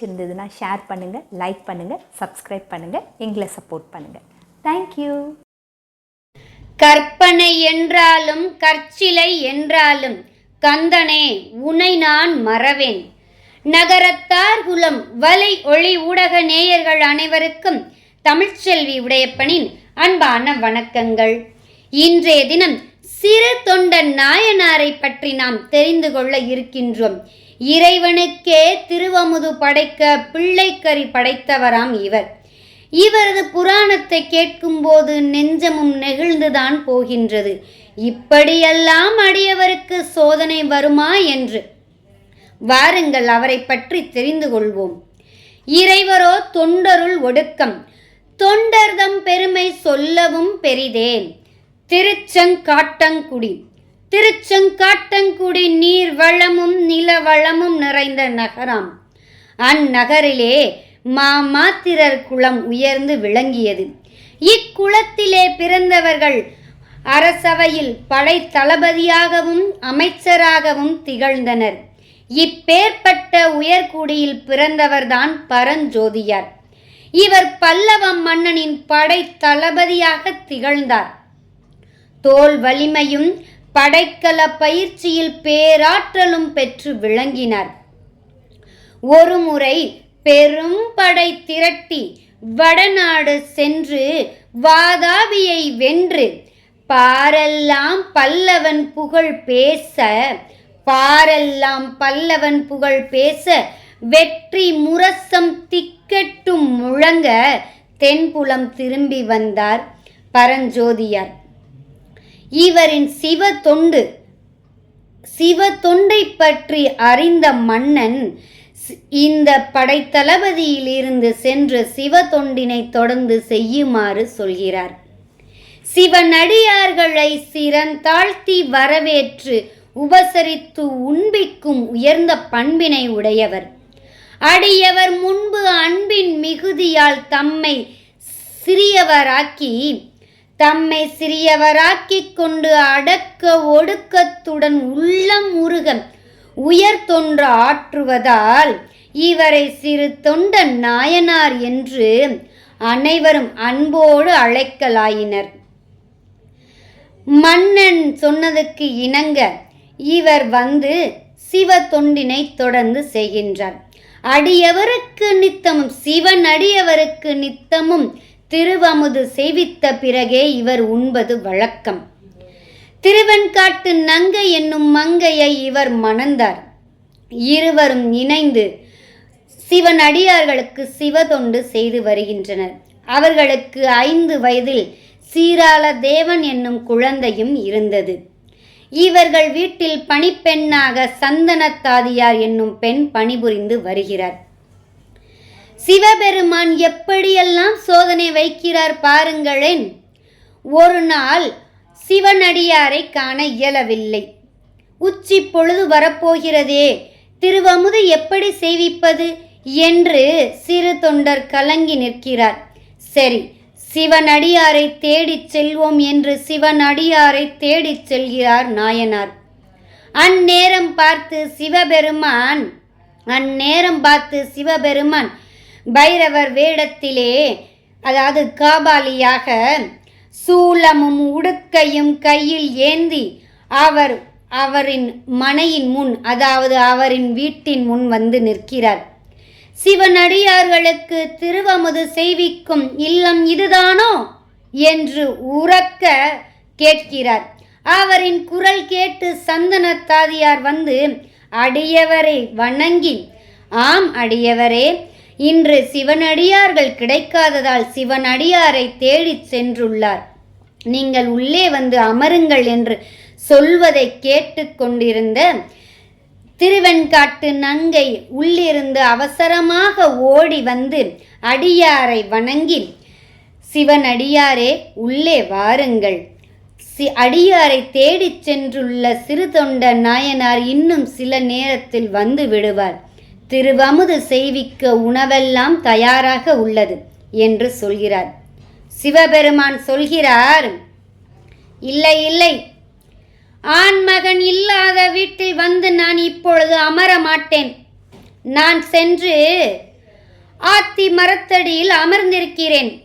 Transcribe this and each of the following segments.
இருந்ததுன்னா ஷேர் பண்ணுங்கள் லைக் பண்ணுங்கள் சப்ஸ்கிரைப் பண்ணுங்கள் எங்களை சப்போர்ட் பண்ணுங்கள் தேங்க்யூ கற்பனை என்றாலும் கற்சிலை என்றாலும் கந்தனே உனை நான் மறவேன். நகரத்தார் குலம் வலை ஒளி ஊடக நேயர்கள் அனைவருக்கும் தமிழ்ச்செல்வி உடையப்பனின் அன்பான வணக்கங்கள். இன்றைய தினம் சிறு தொண்டன் நாயனாரை பற்றி நாம் தெரிந்து கொள்ள இருக்கின்றோம். இறைவனுக்கே திருவமுது படைக்க பிள்ளைக்கறி படைத்தவராம் இவர். இவரது புராணத்தை கேட்கும்போது நெஞ்சமும் நெகிழ்ந்துதான் போகின்றது. இப்படியெல்லாம் அடியவருக்கு சோதனை வருமா என்று? வாருங்கள் அவரை பற்றி தெரிந்து கொள்வோம். இறைவரோ தொண்டருள் ஒடுக்கம். தொண்டர்தம் பெருமை சொல்லவும் பெரிதே திருச்செங்காட்டங்குடி. திருச்செங்காட்டங்குடி நீர் வளமும் நில வளமும் நிறைந்த நகரம். அந்நகரிலே மாமாத்திரர் குளம் உயர்ந்து விளங்கியது. இக்குளத்திலே பிறந்தவர்கள் அரசவையில் படை தளபதியாகவும் அமைச்சராகவும் திகழ்ந்தனர். இப்பேற்பட்ட உயர்குடியில் பிறந்தவர்தான் பரஞ்சோதியார். இவர் பல்லவ மன்னனின் படை தளபதியாக திகழ்ந்தார். தோல் வலிமையும் படைக்கல பயிற்சியில் பேராற்றலும் பெற்று விளங்கினார். ஒருமுறை பெரும் படை திரட்டி வடநாடு சென்று வாதாபியை வென்று பாரெல்லாம் பல்லவன் புகழ் பேச பாரெல்லாம் பல்லவன் புகழ் பேச வெற்றி முரசம் திக்கெட்டும் முழங்க தென்புலம் திரும்பி வந்தார் பரஞ்சோதியார். இவரின் சிவ தொண்டு சிவ தொண்டை பற்றி அறிந்த மன்னன் இந்த படைத்தளபதியிலிருந்து சென்று சிவ தொண்டினை தொடர்ந்து செய்யுமாறு சொல்கிறார். சிவனடியார்களை சிறந்தாழ்த்தி வரவேற்று உபசரித்து உண்பிக்கும் உயர்ந்த பண்பினை உடையவர். அடியவர் முன்பு அன்பின் மிகுதியால் தம்மை சிறியவராக்கி தம்மை சிறியவராக்கிக் கொண்டு அடக்க ஒடுக்கத்துடன் உள்ளம் முருகன் உயர் தொன்று ஆற்றுவதால் இவரை சிறு தொண்ட நாயனார் என்று அனைவரும் அன்போடு அழைக்கலாயினர். மன்னன் சொன்னதுக்கு இணங்க இவர் வந்து சிவ தொண்டினை தொடர்ந்து செய்கின்றார். அடியவருக்கு நித்தமும் சிவன் அடியவருக்கு நித்தமும் திருவமுது செய்வித்த பிறகே இவர் உண்பது வழக்கம். திருவெண்காட்டு நங்கை என்னும் மங்கையை இவர் மணந்தார். இருவரும் இணைந்து சிவன் அடியார்களுக்கு சிவதொண்டு செய்து வருகின்றனர். அவர்களுக்கு ஐந்து வயதில் சீராள தேவன் என்னும் குழந்தையும் இருந்தது. இவர்கள் வீட்டில் பணிப்பெண்ணாக சந்தனத்தாதியார் என்னும் பெண் பணிபுரிந்து வருகிறார். சிவபெருமான் எப்படியெல்லாம் சோதனை வைக்கிறார் பாருங்களேன். ஒரு நாள் சிவனடியாரை காண இயலவில்லை. உச்சி பொழுது வரப்போகிறதே. திருவமுது எப்படி செய்விப்பது என்று சிறு தொண்டர் கலங்கி நிற்கிறார். சரி சிவனடியாரை தேடிச் செல்வோம் என்று சிவனடியாரை தேடிச் செல்கிறார் நாயனார். அந்நேரம் பார்த்து சிவபெருமான் அந்நேரம் பார்த்து சிவபெருமான் பைரவர் வேடத்திலே அதாவது காபாலியாக சூலமும் உடுக்கையும் கையில் ஏந்தி அவர் அவரின் மனையின் முன் அதாவது அவரின் வீட்டின் முன் வந்து நிற்கிறார். சிவனடியார்களுக்கு திருவமுது செய்விக்கும் இல்லம் இதுதானோ? என்று உறக்க கேட்கிறார். அவரின் குரல் கேட்டு சந்தனத்தாதியார் வந்து அடியவரை வணங்கி ஆம் அடியவரே இன்று சிவனடியார்கள் கிடைக்காததால் சிவனடியாரை தேடிச் சென்றுள்ளார். நீங்கள் உள்ளே வந்து அமருங்கள் என்று சொல்வதை கேட்டுக்கொண்டிருந்த திருவெண்காட்டு நங்கை உள்ளிருந்து அவசரமாக ஓடி வந்து அடியாரை வணங்கி சிவனடியாரே உள்ளே வாருங்கள். சி அடியாரை தேடிச் சென்றுள்ள சிறு தொண்ட நாயனார் இன்னும் சில நேரத்தில் வந்து விடுவார். திருவமுது செய்விக்க உணவெல்லாம் தயாராக உள்ளது என்று சொல்கிறார். சிவபெருமான் சொல்கிறார் இல்லை இல்லை. ஆண்மகன் இல்லாத வீட்டில் வந்து நான் இப்பொழுது அமர மாட்டேன். நான் சென்று ஆத்தி மரத்தடியில் அமர்ந்திருக்கிறேன்.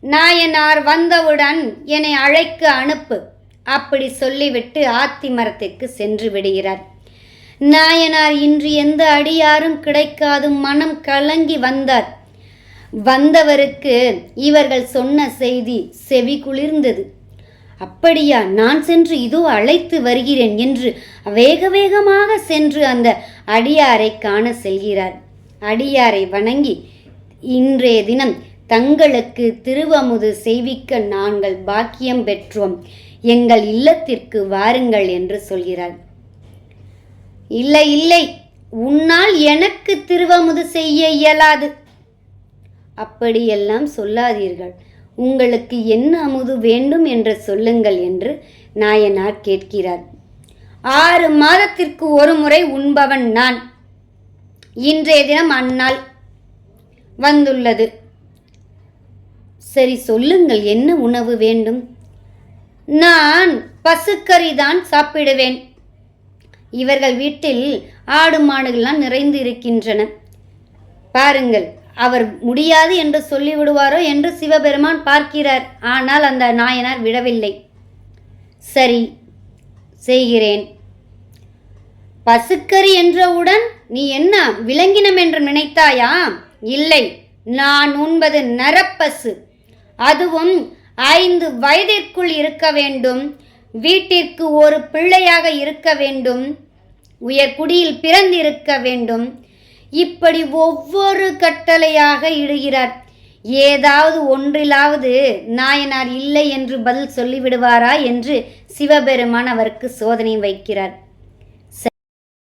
நாயனார் வந்தவுடன் என்னை அழைக்க அனுப்பு. அப்படி சொல்லிவிட்டு ஆத்தி மரத்திற்கு சென்று விடுகிறார். நாயனார் இன்று எந்த அடியாரும் கிடைக்காது மனம் கலங்கி வந்தார். வந்தவருக்கு இவர்கள் சொன்ன செய்தி செவி குளிர்ந்தது. அப்படியா நான் சென்று இதோ அழைத்து வருகிறேன் என்று வேக வேகமாக சென்று அந்த அடியாரை காண செல்கிறார். அடியாரை வணங்கி இன்றைய தினம் தங்களுக்கு திருவமுது செய்விக்க நாங்கள் பாக்கியம் பெற்றோம். எங்கள் இல்லத்திற்கு வாருங்கள் என்று சொல்கிறார். இல்லை இல்லை உன்னால் எனக்கு திருவமுது செய்ய இயலாது. அப்படியெல்லாம் சொல்லாதீர்கள். உங்களுக்கு என்ன அமுது வேண்டும் என்று சொல்லுங்கள் என்று நாயனார் கேட்கிறார். ஆறு மாதத்திற்கு ஒரு முறை உண்பவன் நான். இன்றைய தினம் அந்நாள் வந்துள்ளது. சரி சொல்லுங்கள் என்ன உணவு வேண்டும்? நான் பசுக்கறி தான் சாப்பிடுவேன். இவர்கள் வீட்டில் ஆடு மாடுகள்லாம் நிறைந்து இருக்கின்றன. பாருங்கள் அவர் முடியாது என்று சொல்லிவிடுவாரோ என்று சிவபெருமான் பார்க்கிறார். ஆனால் அந்த நாயனார் விடவில்லை. சரி செய்கிறேன். பசுக்கறி என்றவுடன் நீ என்ன விலங்கினம் என்று நினைத்தாயா? இல்லை நான் உண்பது நரப்பசு. அதுவும் ஐந்து வயதிற்குள் இருக்க வேண்டும். வீட்டிற்கு ஒரு பிள்ளையாக இருக்க வேண்டும். உயர்குடியில் பிறந்திருக்க வேண்டும். இப்படி ஒவ்வொரு கட்டளையாக இடுகிறார். ஏதாவது ஒன்றிலாவது நாயனார் இல்லை என்று பதில் சொல்லிவிடுவாரா என்று சிவபெருமான் அவருக்கு சோதனை வைக்கிறார்.